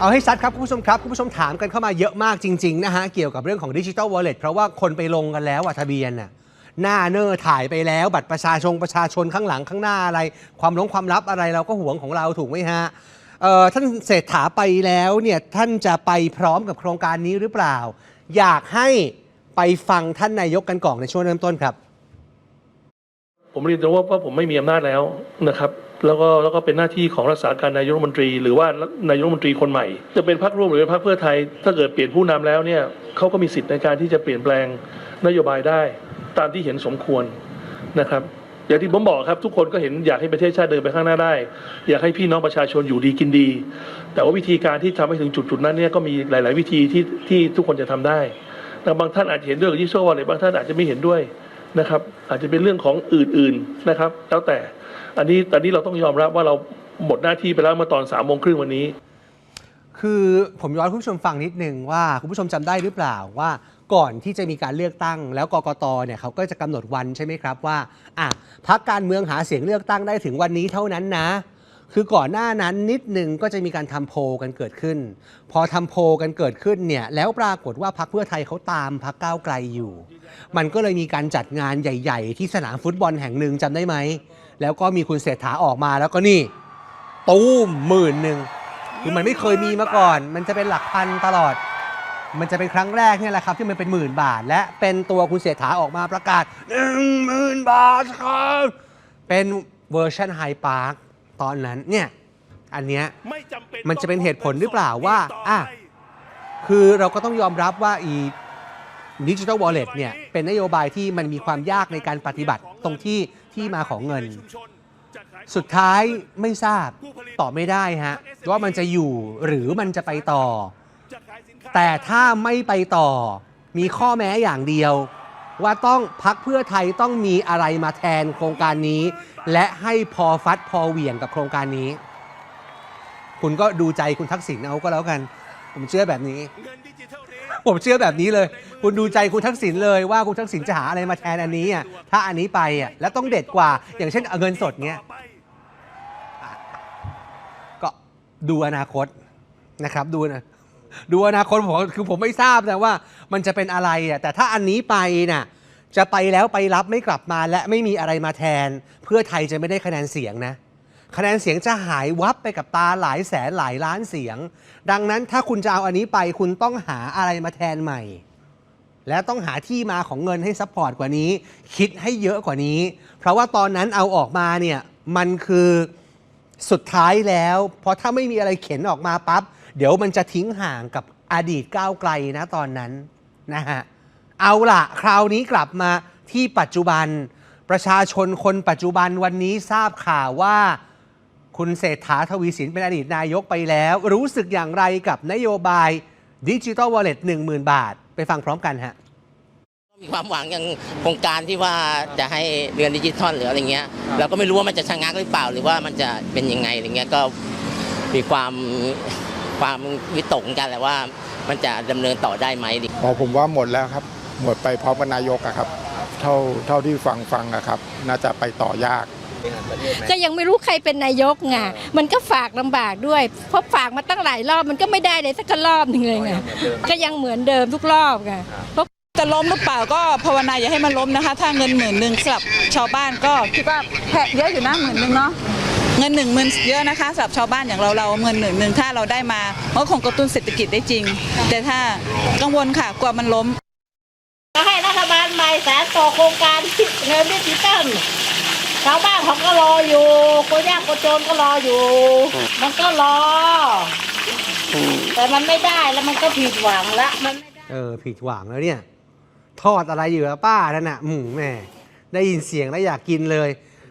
เอาให้ชัดครับคุณผู้ชมครับ คุณผู้ชมถามกันเข้ามาเยอะมากจริง ๆ นะฮะ เกี่ยวกับเรื่องของดิจิ t a ลวอลเล็ตเพราะว่าคนไปลงกันแล้วอะทะเบียนน่ะหน้าเนอร์ถ่ายไปแล้ว บัตรประชาชนประชาชนข้างหลังข้างหน้าอะไร ความลงความลับอะไรเราก็ห่วงของเราถูกไหมฮะเอ่อท่านเศรษฐาไปแล้วเนี่ยท่านจะไปพร้อมกับโครงการนี้หรือเปล่า อยากให้ไปฟังท่านนายกกันก่อนในช่วงเริ่มต้นครับ ผมเรียนตรงว่าว่าผมไม่มีอำนาจแล้วนะครับแล้วก็แล้วก็เป็นหน้าที่ของรักษาการนายกรัฐมนตรี หรือว่านายกรัฐมนตรีคนใหม่ จะเป็นพรรคร่วมหรือเป็นพรรคเพื่อไทย ถ้าเกิดเปลี่ยนผู้นำแล้วเนี่ยเขาก็มีสิทธิ์ในการที่จะเปลี่ยนแปลงนโยบายได้ ตามที่เห็นสมควรนะครับอย่างที่ผมบอกครับทุกคนก็เห็นอยากให้ประเทศชาติเดินไปข้างหน้าได้ อยากให้พี่น้องประชาชนอยู่ดีกินดี แต่ว่าวิธีการที่ทำให้ถึงจุดจุดๆนั้นเนี่ยก็มีหลาย ๆ วิธีที่ที่ทุกคนจะทำได้แต่บางท่านอาจจะเห็นด้วยกับยิโซวอลเลยบางท่านอาจจะไม่เห็นด้วย นะครับ อาจจะเป็นเรื่องของอื่นๆนะครับ แล้วแต่อันนี้ตอนนี้เราต้องยอมรับว่าเราหมดหน้าที่ไปแล้วเมื่อตอนสามโมงครึ่งวันนี้ คือผมย้อนคุณผู้ชมฟังนิดนึงว่าคุณผู้ชมจำได้หรือเปล่าว่าก่อนที่จะมีการเลือกตั้ง แล้วกกตเนี่ยเขาก็จะกำหนดวันใช่ไหมครับว่าอะพักการเมืองหาเสียงเลือกตั้งได้ถึงวันนี้เท่านั้นนะ คือก่อนหน้านั้นนิดหนึ่งก็จะมีการทำโพลกันเกิดขึ้น พอทำโพลกันเกิดขึ้นเนี่ยแล้วปรากฏว่าพักเพื่อไทยเขาตามพักก้าวไกลอยู่ มันก็เลยมีการจัดงานใหญ่ ๆ ที่สนามฟุตบอลแห่งหนึ่งจำได้ไหม แล้วก็มีคุณเศรษฐาออกมาแล้วก็นี่ตู้มหมื่นหนึ่งคือมันไม่เคยมีมาก่อน มันจะเป็นหลักพันตลอด มันจะเป็นครั้งแรกเนี่ยแหละครับ ที่มันเป็นหมื่นบาท และเป็นตัวคุณเศรษฐาออกมาประกาศหนึ่งหมื่นบาทครับเป็นเวอร์ชันไฮพาร์ค ตอนนั้นเนี่ยอันเนี้ยมันจะเป็นเหตุผลหรือเปล่าว่าอะคือเราก็ต้องยอมรับว่าอีดิจิทัลวอลเล็ตเนี่ยเป็นนโยบายที่มันมีความยากในการปฏิบัติตรงที่ที่มาของเงิน สุดท้ายไม่ทราบตอบไม่ได้ฮะว่ามันจะอยู่หรือมันจะไปต่อ แต่ถ้าไม่ไปต่อมีข้อแม้อย่างเดียว ว่าต้องพักเพื่อไทยต้องมีอะไรมาแทนโครงการนี้ และให้พอฟัดพอเหวี่ยงกับโครงการนี้ คุณก็ดูใจคุณทักษิณเอาก็แล้วกัน ผมเชื่อแบบนี้ ผมเชื่อแบบนี้เลย คุณดูใจคุณทักษิณเลยว่าคุณทักษิณจะหาอะไรมาแทนอันนี้อะถ้าอันนี้ไปอะแล้วต้องเด็ดกว่า อย่างเช่นเงินสดเนี้ยก็ดูอนาคตนะครับดูนะดูอนาคตผมคือผมไม่ทราบนะว่ามันจะเป็นอะไรอะแต่ถ้าอันนี้ไปน่ะ จะไปแล้วไปรับไม่กลับมาและไม่มีอะไรมาแทน เพื่อไทยจะไม่ได้คะแนนเสียงนะคะแนนเสียงจะหายวับไปกับตาหลายแสนหลายล้านเสียง ดังนั้นถ้าคุณจะเอาอันนี้ไปคุณต้องหาอะไรมาแทนใหม่ และต้องหาที่มาของเงินให้ซัพพอร์ตกว่านี้ คิดให้เยอะกว่านี้ เพราะว่าตอนนั้นเอาออกมาเนี่ยมันคือสุดท้ายแล้ว เพราะถ้าไม่มีอะไรเข็นออกมาปั๊บเดี๋ยวมันจะทิ้งห่างกับอดีตก้าวไกลนะตอนนั้นนะฮะ เอาล่ะ คราวนี้กลับมาที่ปัจจุบัน ประชาชนคนปัจจุบันวันนี้ทราบข่าวว่า คุณเศรษฐาทวีสินเป็นอดีตนายกไปแล้ว รู้สึกอย่างไรกับนโยบายดิจิ t a l วอลเล็ต10,000บาท ไปฟังพร้อมกันฮะมีความหวังอย่างโครงการที่ว่าจะให้เรียนดิจิทัลหรืออะไรเงี้ยเราก็ไม่รู้ว่ามันจะชะงักหรือเปล่า หรือว่ามันจะเป็นยังไงอะไรเงี้ยก็มีความความวิตกเหมือนกันแหละว่ามันจะดำเนินต่อได้ไหมอ๋อผมว่าหมดแล้วครับ หมดไปพร้อมกับนายกอะครับ เท่าเท่าที่ฟังฟังอะครับ น่าจะไปต่อยากก็ยังไม่รู้ใครเป็นนายกไงมันก็ฝากลำบากด้วย เพราะฝากมาตั้งหลายรอบมันก็ไม่ได้เลยสักรอบหนึ่งเลยไงก็ยังเหมือนเดิมทุกรอบไงจะล้มหรือเปล่าก็ภาวนาอย่าให้มันล้มนะคะ ถ้าเงินหมื่นหนึ่งสำหรับชาวบ้านก็คิดว่าแพะเยอะอยู่นะหมื่นหนึ่งเนาะเงินหนึ่งหมื่นเยอะนะคะสำหรับชาวบ้านอย่างเราเราเงินหนึ่งหนึ่งถ้าเราได้มาก็คงกระตุ้นเศรษฐกิจได้จริง แต่ถ้ากังวลค่ะกลัวมันล้ม ก็ให้รัฐบาลใหม่แสนต่อโครง การที่เงินดิจิตอลชาวบ้านเขาก็รออยู่คนยากคนจนก็รออยู่ มันก็รอ แต่มันไม่ได้แล้วมันก็ผิดหวังละมันไม่ได้เออผิดหวังแล้วเนี่ย ทอดอะไรอยู่อะป้านั่นน่ะหมูแม่ได้ยินเสียงแล้วอยากกินเลย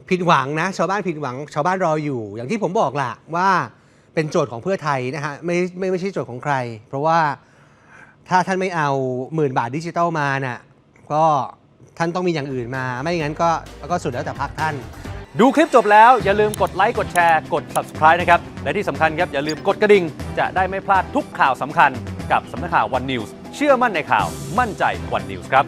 ผิดหวังนะ ชาวบ้านผิดหวัง ชาวบ้านรออยู่ อย่างที่ผมบอกล่ะว่าเป็นโจทย์ของเพื่อไทยนะฮะไม่ไม่ไม่ใช่โจทย์ของใคร เพราะว่าถ้าท่านไม่เอาหมื่นบาทดิจิตอลมาน่ะก็ ท่านต้องมีอย่างอื่นมา ไม่งั้นก็ก็สุดแล้วแต่พักท่าน ดูคลิปจบแล้วอย่าลืมกดไลค์กดแชร์กด subscribe นะครับ และที่สำคัญครับ อย่าลืมกดกระดิ่ง จะได้ไม่พลาดทุกข่าวสำคัญกับสำนักข่าววันนิวส์เชื่อมั่นในข่าวมั่นใจวันนิวส์ครับ